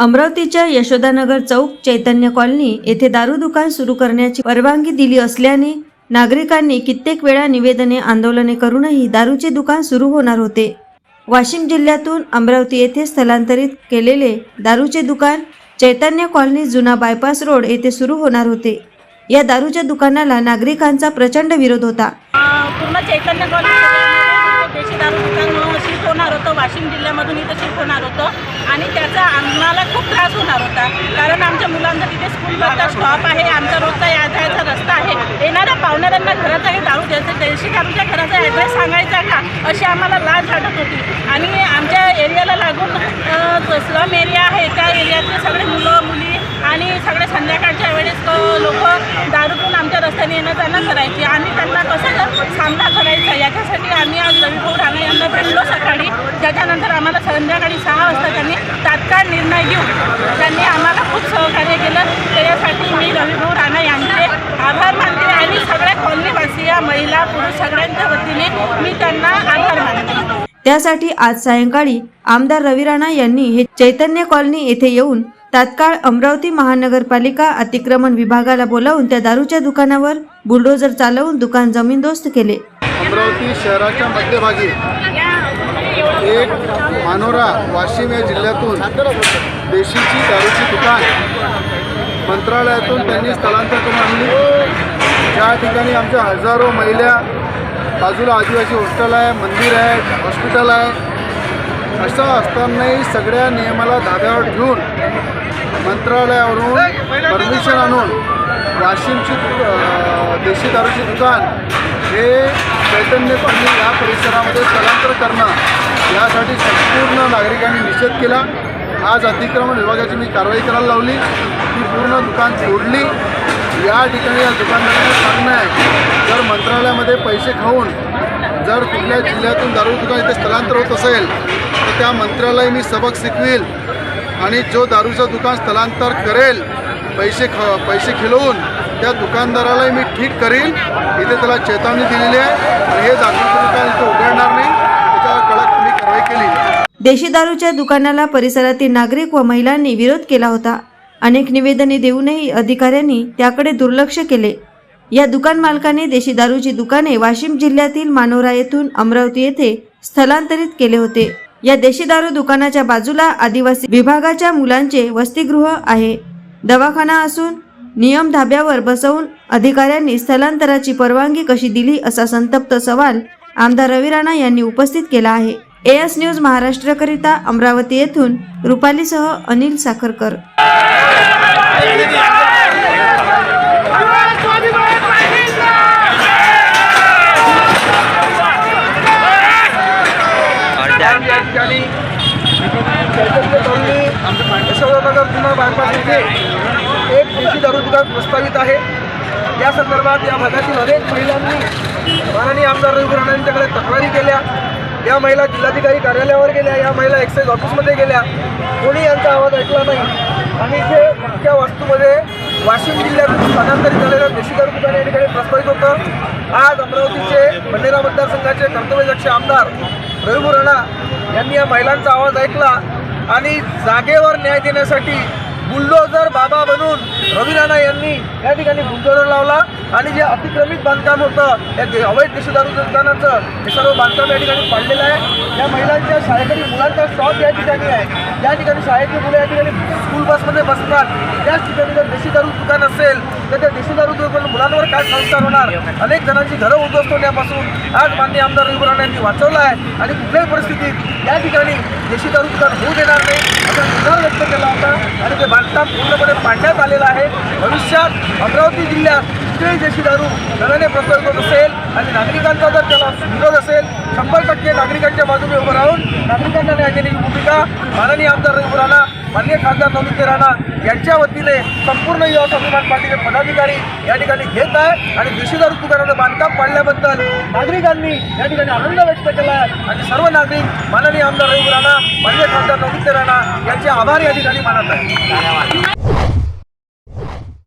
अमरावतीच्या यशोदानगर चौक चैतन्य कॉलनी येथे दारू दुकान सुरू करण्याची परवानगी दिली असल्याने नागरिकांनी कित्येक वेळा निवेदने आंदोलने करूनही दारूचे दुकान सुरू होणार होते. वाशिम जिल्ह्यातून अमरावती येथे स्थलांतरित केलेले दारूचे दुकान चैतन्य कॉलनी जुना बायपास रोड येथे सुरू होणार होते. या दारूच्या दुकानाला नागरिकांचा प्रचंड विरोध होता. पूर्ण चैतन्य कॉलनी देशी दारू दुकान शिफ्ट होणार होतं वाशिम जिल्ह्यामधून इथं शिफ्ट होणार होतं. आणि त्याचा आम्हाला खूप त्रास होणार होता. कारण आमच्या मुलांचा तिथे स्कूल स्टॉप आहे आमचा रोजचा या जायचा रस्ता आहे. येणाऱ्या पाहुण्याऱ्यांना घराचा हे दारू द्यायचं देशी दारूच्या घराचा ॲड्रेस सांगायचा का? अशी आम्हाला लाज वाटत होती. आणि आमच्या एरियाला लागून स्लम एरिया आहे त्या एरियातले सगळे मुलं मुली आणि सगळे संध्याकाळच्या वेळेस लोक दारू आमच्या रस्त्याने येणं जाणं करायची. आणि त्यांना कसं सामना करायचा याच्यासाठी आम्ही आज रविभाऊ राणा यांना भेटलो सकाळी त्याच्यानंतर आम्हाला संध्याकाळी सहा वाजता त्यांनी तात्काळ निर्णय घेऊन त्यांनी आम्हाला खूप सहकार्य केलं. त्याच्यासाठी मी रविभाऊ राणा यांचे आभार मानते आणि सगळ्या कॉलनीवासी महिला पुरुष सगळ्यांच्या वतीने मी त्यांना आभार मानते. त्यासाठी आज सायंकाळी आमदार रवी राणा यांनी हे चैतन्य कॉलनी येथे येऊन तात्काळ अमरावती महानगरपालिका अतिक्रमण विभागाला बोलावून त्या दारूच्या दुकानावर बुलडोजर चालवून दुकान जमीनदोस्त केले. अमरावती शहराच्या मध्यभागी एक मानोरा वाशिम या जिल्ह्यातून देशीची दारूची दुकान मंत्रालयातून त्यांनी स्थलांतर करून आणली. ज्या ठिकाणी आमच्या हजारो महिला बाजूला आदिवासी हॉस्टेल आहे मंदिर आहे हॉस्पिटल आहे असं असतानाही सगळ्या नियमाला धाब्यावर ठेवून मंत्रालयावरून परमिशन आणून वाशिमची देशी दारूची दुकान हे चैतन्य कॉलनी या परिसरामध्ये स्थलांतर करणं नागरिकांनी निषेध केला. आज अतिक्रमण विभागाची मी कारवाई करायला लावली. ती पूर्ण दुकान तोडली. या ठिकाणी या दुकानदारांना सांगणं आहे जर मंत्रालयामध्ये पैसे खाऊन जर कुठल्या जिल्ह्यातून दारू दुकान इथे स्थलांतर होत असेल तर त्या मंत्रालय मी सबक शिकवेल. आणि जो दारूचं दुकान स्थलांतर करेल पैसे ख पैसे खिलवून त्या दुकानदारालाही मी ठीक करील. इथे त्याला चेतावणी दिलेली आहे. आणि हे दाखवून दुकान इथे उघडणार नाही त्याच्यावर कडक मी कारवाई केली देशी दारूच्या दुकानाला परिसरातील नागरिक व महिलांनी विरोध केला होता. अनेक निवेदने देऊनही अधिकाऱ्यांनी त्याकडे दुर्लक्ष केले. या दुकान मालकाने देशी दारूची दुकाने वाशिम जिल्ह्यातील मानोरा येथून अमरावती येथे स्थलांतरित केले होते. या देशी दारू दुकानाच्या बाजूला आदिवासी विभागाच्या मुलांचे वसतिगृह आहे. दवाखाना असून नियम धाब्यावर बसवून अधिकाऱ्यांनी स्थलांतराची परवानगी कशी दिली असा संतप्त सवाल आमदार रवी राणा यांनी उपस्थित केला आहे. एस न्यूज महाराष्ट्रकरिता अमरावती येथून रुपालीसह अनिल साखरकर. एक कृषी दारू प्रस्तावित आहे या संदर्भात या भागातील अनेक महिलांनी माननीय आमदार रवी राणांच्याकडे तक्रारी केल्या. या महिला जिल्हाधिकारी कार्यालयावर गेल्या या महिला एक्साईज ऑफिसमध्ये गेल्या. कोणी यांचा आवाज ऐकला नाही. आणि इथे मुख्य वास्तूमध्ये वाशिम जिल्ह्यातून स्थानांतरित झालेलं देशी दुकान या ठिकाणी प्रस्तावित होतं. आज अमरावतीचे बंडेरा मतदारसंघाचे कर्तव्यदक्ष आमदार रविभू राणा यांनी या महिलांचा आवाज ऐकला आणि जागेवर न्याय देण्यासाठी बुलडोजर बाबा बनून रवी राणा यांनी या ठिकाणी बुलडोजर लावला. आणि जे अतिक्रमित बांधकाम होतं या दे- अवैध देशी दुकानाचं हे सर्व बांधकाम या ठिकाणी पाडलेलं आहे. या महिलांच्या शाळेकडील मुलांचा स्टॉप या ठिकाणी आहे. या ठिकाणी शाळेची मुलं या ठिकाणी स्कूल बसमध्ये बसतात त्याच ठिकाणी जर देशी दारू दुकान असेल तर त्या देशी दारू दुकान मुलांवर काय संस्कार होणार? अनेक जणांची घरं उद्ध्वस्त होण्यापासून आज माननीय आमदार रवी यांनी वाचवलं आहे. आणि कुठल्याही परिस्थितीत या ठिकाणी देशी दारू दुकान होऊ देणार नाही असा निर्धार व्यक्त केला होता. आणि ते बांधकाम पूर्णपणे पाडण्यात आलेलं आहे. भविष्यात अमरावती जिल्ह्यात कुठेही देशी दारू नव्याने प्रसार होत असेल आणि नागरिकांचा जर त्याला विरोध असेल शंभर टक्के नागरिकांच्या बाजूने उभं राहून नागरिकांना न्याय देण्याची भूमिका माननीय आमदार रवी राणा माननीय खासदार नवनीत राणा यांच्या वतीने संपूर्ण युवा स्वाभिमान पार्टीचे पदाधिकारी या ठिकाणी घेत आहे आणि देशी दारू दुकानाचं बांधकाम पाडल्याबद्दल नागरिकांनी या ठिकाणी आनंद व्यक्त केला आहे. आणि सर्व नागरिक माननीय आमदार रवी राणा माननीय खासदार नवनीत राणा यांचे आभार या ठिकाणी मानत आहे